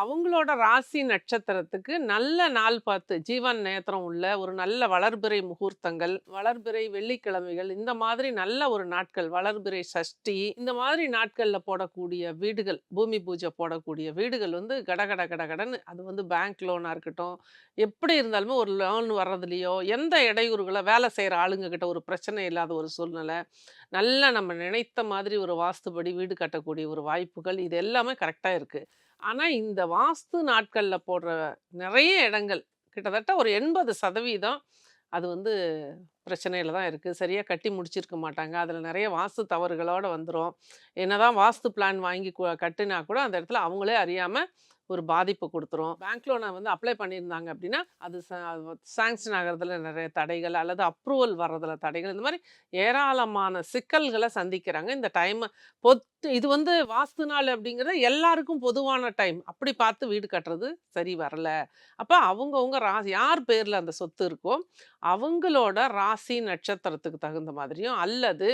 அவங்களோட ராசி நட்சத்திரத்துக்கு நல்ல நாள் பார்த்து ஜீவன் நேத்திரம் உள்ள ஒரு நல்ல வளர்பிறை முகூர்த்தங்கள் வளர்பிறை வெள்ளிக்கிழமைகள் இந்த மாதிரி நல்ல ஒரு நாட்கள் வளர்பிறை சஷ்டி இந்த மாதிரி நாட்களில் போடக்கூடிய வீடுகள் பூமி பூஜை போடக்கூடிய வீடுகள் வந்து கடகட கடகடன்னு அது வந்து பேங்க் லோனாக இருக்கட்டும் எப்படி இருந்தாலுமே ஒரு லோன் வர்றதுலையோ எந்த இடையூறுகளை வேலை செய்கிற ஆளுங்கக்கிட்ட ஒரு பிரச்சனை இல்லாத ஒரு சூழ்நிலை நல்லா நம்ம நினைத்த மாதிரி ஒரு வாஸ்துபடி வீடு கட்டக்கூடிய ஒரு வாய்ப்புகள் இது எல்லாமே கரெக்டாக இருக்குது ஆனால் இந்த வாஸ்து நாட்களில் போடுற நிறைய இடங்கள் கிட்டத்தட்ட ஒரு எண்பது சதவீதம் அது வந்து பிரச்சனையில் தான் இருக்குது சரியாக கட்டி முடிச்சிருக்க மாட்டாங்க. அதில் நிறைய வாஸ்து தவறுகளோடு வந்துடும் என்ன தான் வாஸ்து பிளான் வாங்கி கட்டினா கட்டுனா கூட அந்த இடத்துல அவங்களே அறியாமல் ஒரு பாதிப்பு கொடுத்துரும். பேங்க் லோனை வந்து அப்ளை பண்ணியிருந்தாங்க அப்படின்னா அது சாங்ஷன் ஆகிறதுல நிறைய தடைகள் அல்லது அப்ரூவல் வர்றதுல தடைகள். இந்த மாதிரி ஏராளமான சிக்கல்களை சந்திக்கிறாங்க. இந்த டைம் பொத்து இது வந்து வாஸ்து நாள் அப்படிங்கிறது எல்லாருக்கும் பொதுவான டைம் அப்படி பார்த்து வீடு கட்டுறது சரி வரல. அப்போ அவங்கவுங்க ராசி யார் பேரில் அந்த சொத்து இருக்கோ அவங்களோட ராசி நட்சத்திரத்துக்கு தகுந்த மாதிரியும் அல்லது